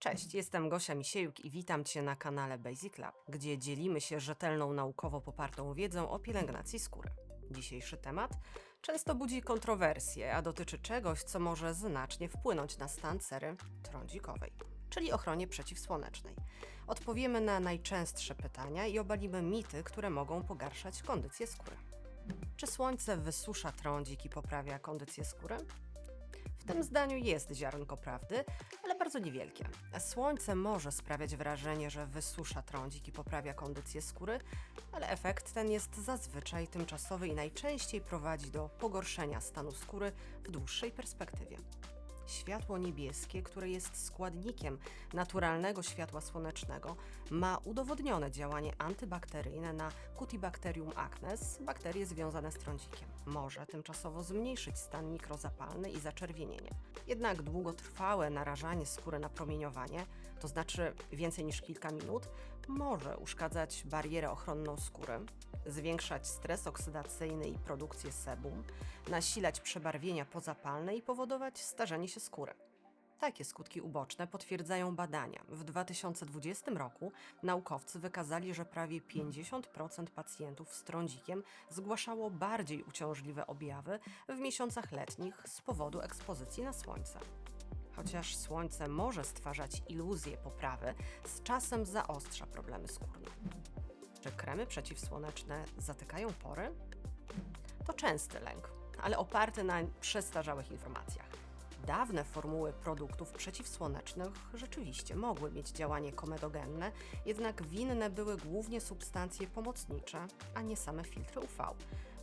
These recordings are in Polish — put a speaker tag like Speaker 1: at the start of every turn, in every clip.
Speaker 1: Cześć, jestem Gosia Misiejuk i witam Cię na kanale Basic Lab, gdzie dzielimy się rzetelną, naukowo popartą wiedzą o pielęgnacji skóry. Dzisiejszy temat często budzi kontrowersje, a dotyczy czegoś, co może znacznie wpłynąć na stan cery trądzikowej, czyli ochronie przeciwsłonecznej. Odpowiemy na najczęstsze pytania i obalimy mity, które mogą pogarszać kondycję skóry. Czy słońce wysusza trądzik i poprawia kondycję skóry? W tym zdaniu jest ziarnko prawdy, ale bardzo niewielkie. Słońce może sprawiać wrażenie, że wysusza trądzik i poprawia kondycję skóry, ale efekt ten jest zazwyczaj tymczasowy i najczęściej prowadzi do pogorszenia stanu skóry w dłuższej perspektywie. Światło niebieskie, które jest składnikiem naturalnego światła słonecznego, ma udowodnione działanie antybakteryjne na Cutibacterium acnes, bakterie związane z trądzikiem. Może tymczasowo zmniejszyć stan mikrozapalny i zaczerwienienie. Jednak długotrwałe narażanie skóry na promieniowanie, to znaczy więcej niż kilka minut, może uszkadzać barierę ochronną skóry, zwiększać stres oksydacyjny i produkcję sebum, nasilać przebarwienia pozapalne i powodować starzenie się skóry. Takie skutki uboczne potwierdzają badania. W 2020 roku naukowcy wykazali, że prawie 50% pacjentów z trądzikiem zgłaszało bardziej uciążliwe objawy w miesiącach letnich z powodu ekspozycji na słońce. Chociaż słońce może stwarzać iluzję poprawy, z czasem zaostrza problemy skórne. Czy kremy przeciwsłoneczne zatykają pory? To częsty lęk, ale oparty na przestarzałych informacjach. Dawne formuły produktów przeciwsłonecznych rzeczywiście mogły mieć działanie komedogenne, jednak winne były głównie substancje pomocnicze, a nie same filtry UV.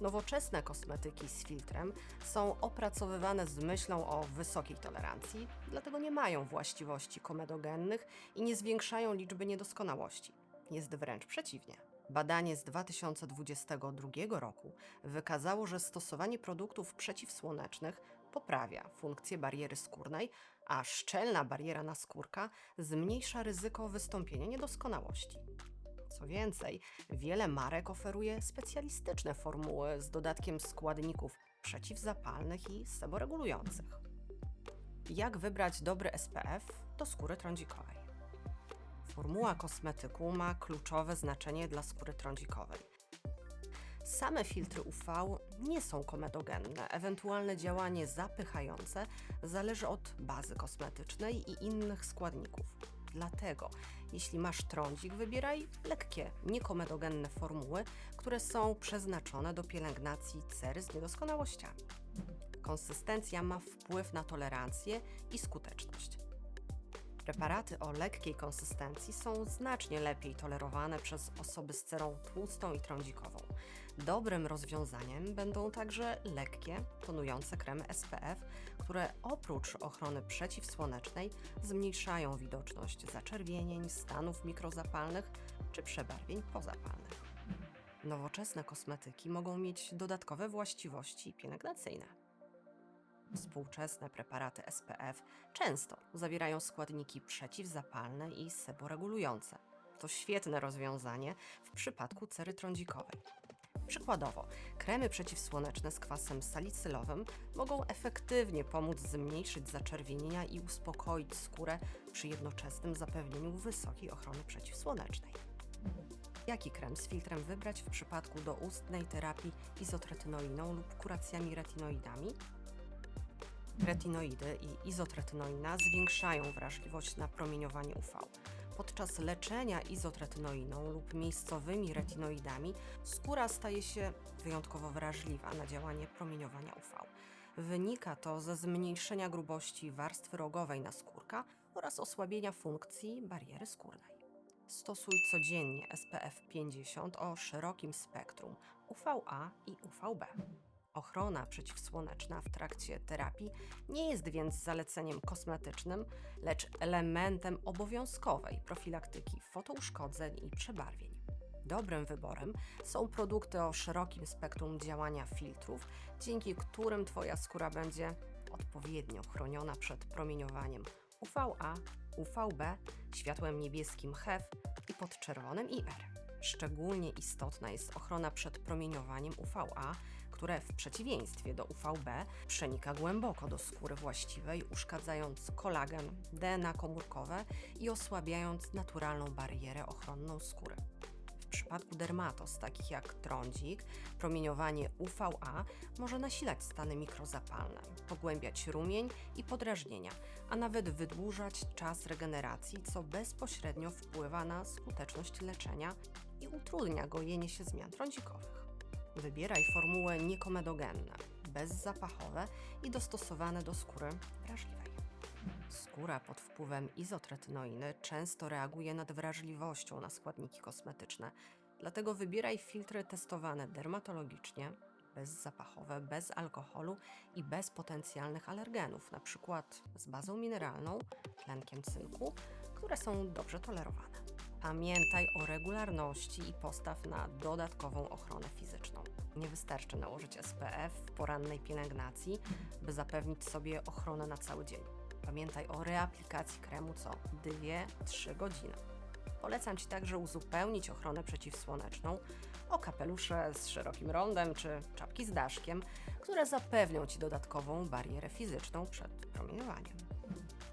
Speaker 1: Nowoczesne kosmetyki z filtrem są opracowywane z myślą o wysokiej tolerancji, dlatego nie mają właściwości komedogennych i nie zwiększają liczby niedoskonałości. Jest wręcz przeciwnie. Badanie z 2022 roku wykazało, że stosowanie produktów przeciwsłonecznych poprawia funkcję bariery skórnej, a szczelna bariera naskórka zmniejsza ryzyko wystąpienia niedoskonałości. Co więcej, wiele marek oferuje specjalistyczne formuły z dodatkiem składników przeciwzapalnych i seboregulujących. Jak wybrać dobry SPF do skóry trądzikowej? Formuła kosmetyku ma kluczowe znaczenie dla skóry trądzikowej. Same filtry UV nie są komedogenne. Ewentualne działanie zapychające zależy od bazy kosmetycznej i innych składników. Dlatego, jeśli masz trądzik, wybieraj lekkie, niekomedogenne formuły, które są przeznaczone do pielęgnacji cery z niedoskonałościami. Konsystencja ma wpływ na tolerancję i skuteczność. Preparaty o lekkiej konsystencji są znacznie lepiej tolerowane przez osoby z cerą tłustą i trądzikową. Dobrym rozwiązaniem będą także lekkie, tonujące kremy SPF, które oprócz ochrony przeciwsłonecznej zmniejszają widoczność zaczerwienień, stanów mikrozapalnych czy przebarwień pozapalnych. Nowoczesne kosmetyki mogą mieć dodatkowe właściwości pielęgnacyjne. Współczesne preparaty SPF często zawierają składniki przeciwzapalne i seboregulujące. To świetne rozwiązanie w przypadku cery trądzikowej. Przykładowo, kremy przeciwsłoneczne z kwasem salicylowym mogą efektywnie pomóc zmniejszyć zaczerwienienia i uspokoić skórę przy jednoczesnym zapewnieniu wysokiej ochrony przeciwsłonecznej. Jaki krem z filtrem wybrać w przypadku doustnej terapii izotretinoiną lub kuracjami retinoidami? Retinoidy i izotretinoina zwiększają wrażliwość na promieniowanie UV. Podczas leczenia izotretinoiną lub miejscowymi retinoidami skóra staje się wyjątkowo wrażliwa na działanie promieniowania UV. Wynika to ze zmniejszenia grubości warstwy rogowej naskórka oraz osłabienia funkcji bariery skórnej. Stosuj codziennie SPF 50 o szerokim spektrum UVA i UVB. Ochrona przeciwsłoneczna w trakcie terapii nie jest więc zaleceniem kosmetycznym, lecz elementem obowiązkowej profilaktyki fotouszkodzeń i przebarwień. Dobrym wyborem są produkty o szerokim spektrum działania filtrów, dzięki którym Twoja skóra będzie odpowiednio chroniona przed promieniowaniem UVA, UVB, światłem niebieskim HEV i podczerwonym IR. Szczególnie istotna jest ochrona przed promieniowaniem UVA, które w przeciwieństwie do UVB przenika głęboko do skóry właściwej, uszkadzając kolagen, DNA komórkowe i osłabiając naturalną barierę ochronną skóry. W przypadku dermatos, takich jak trądzik, promieniowanie UVA może nasilać stany mikrozapalne, pogłębiać rumień i podrażnienia, a nawet wydłużać czas regeneracji, co bezpośrednio wpływa na skuteczność leczenia i utrudnia gojenie się zmian trądzikowych. Wybieraj formuły niekomedogenne, bezzapachowe i dostosowane do skóry wrażliwej. Skóra pod wpływem izotretinoiny często reaguje nadwrażliwością na składniki kosmetyczne, dlatego wybieraj filtry testowane dermatologicznie, bezzapachowe, bez alkoholu i bez potencjalnych alergenów, np. z bazą mineralną, tlenkiem cynku, które są dobrze tolerowane. Pamiętaj o regularności i postaw na dodatkową ochronę fizyczną. Nie wystarczy nałożyć SPF w porannej pielęgnacji, by zapewnić sobie ochronę na cały dzień. Pamiętaj o reaplikacji kremu co 2-3 godziny. Polecam Ci także uzupełnić ochronę przeciwsłoneczną o kapelusze z szerokim rondem czy czapki z daszkiem, które zapewnią Ci dodatkową barierę fizyczną przed promieniowaniem.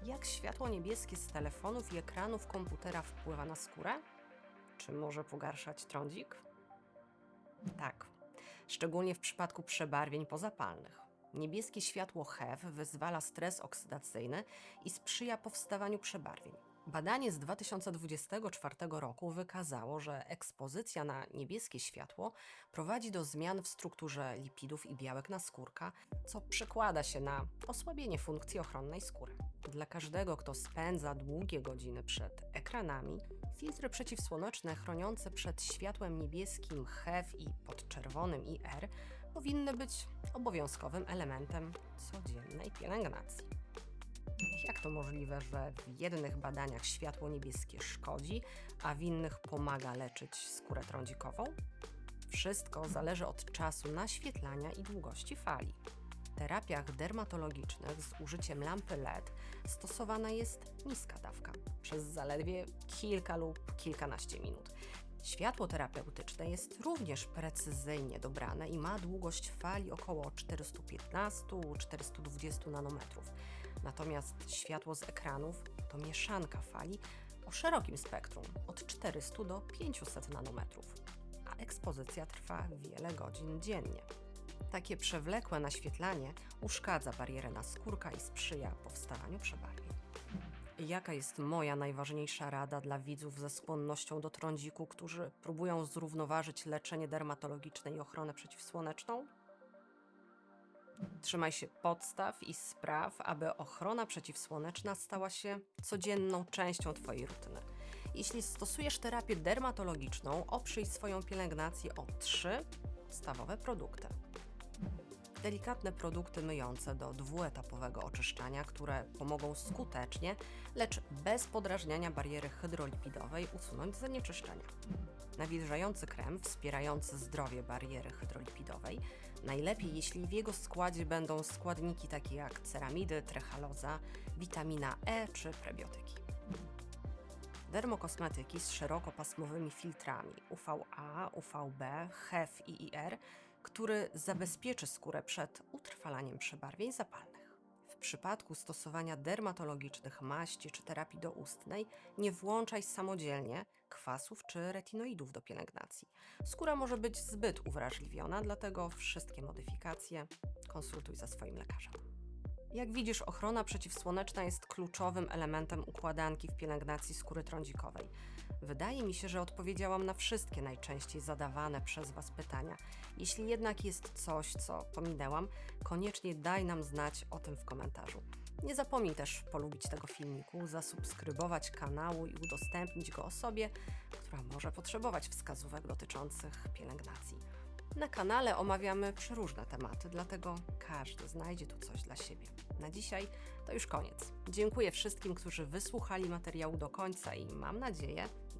Speaker 1: Jak światło niebieskie z telefonów i ekranów komputera wpływa na skórę? Czy może pogarszać trądzik? Tak, szczególnie w przypadku przebarwień pozapalnych. Niebieskie światło HEV wyzwala stres oksydacyjny i sprzyja powstawaniu przebarwień. Badanie z 2024 roku wykazało, że ekspozycja na niebieskie światło prowadzi do zmian w strukturze lipidów i białek naskórka, co przekłada się na osłabienie funkcji ochronnej skóry. Dla każdego, kto spędza długie godziny przed ekranami, filtry przeciwsłoneczne chroniące przed światłem niebieskim HEV i podczerwonym IR powinny być obowiązkowym elementem codziennej pielęgnacji. Jak to możliwe, że w jednych badaniach światło niebieskie szkodzi, a w innych pomaga leczyć skórę trądzikową? Wszystko zależy od czasu naświetlania i długości fali. Terapiach dermatologicznych z użyciem lampy LED stosowana jest niska dawka przez zaledwie kilka lub kilkanaście minut. Światło terapeutyczne jest również precyzyjnie dobrane i ma długość fali około 415-420 nanometrów. Natomiast światło z ekranów to mieszanka fali o szerokim spektrum od 400 do 500 nanometrów, a ekspozycja trwa wiele godzin dziennie. Takie przewlekłe naświetlanie uszkadza barierę naskórka i sprzyja powstawaniu przebarwień. Jaka jest moja najważniejsza rada dla widzów ze skłonnością do trądziku, którzy próbują zrównoważyć leczenie dermatologiczne i ochronę przeciwsłoneczną? Trzymaj się podstaw i spraw, aby ochrona przeciwsłoneczna stała się codzienną częścią Twojej rutyny. Jeśli stosujesz terapię dermatologiczną, oprzyj swoją pielęgnację o trzy podstawowe produkty. Delikatne produkty myjące do dwuetapowego oczyszczania, które pomogą skutecznie, lecz bez podrażniania bariery hydrolipidowej usunąć zanieczyszczenia. Nawilżający krem wspierający zdrowie bariery hydrolipidowej, najlepiej jeśli w jego składzie będą składniki takie jak ceramidy, trechaloza, witamina E czy prebiotyki. Dermokosmetyki z szerokopasmowymi filtrami UVA, UVB, HEV i IR, który zabezpieczy skórę przed utrwalaniem przebarwień zapalnych. W przypadku stosowania dermatologicznych maści czy terapii doustnej nie włączaj samodzielnie kwasów czy retinoidów do pielęgnacji. Skóra może być zbyt uwrażliwiona, dlatego wszystkie modyfikacje konsultuj ze swoim lekarzem. Jak widzisz, ochrona przeciwsłoneczna jest kluczowym elementem układanki w pielęgnacji skóry trądzikowej. Wydaje mi się, że odpowiedziałam na wszystkie najczęściej zadawane przez Was pytania. Jeśli jednak jest coś, co pominęłam, koniecznie daj nam znać o tym w komentarzu. Nie zapomnij też polubić tego filmiku, zasubskrybować kanału i udostępnić go osobie, która może potrzebować wskazówek dotyczących pielęgnacji. Na kanale omawiamy przeróżne tematy, dlatego każdy znajdzie tu coś dla siebie. Na dzisiaj to już koniec. Dziękuję wszystkim, którzy wysłuchali materiału do końca i mam nadzieję,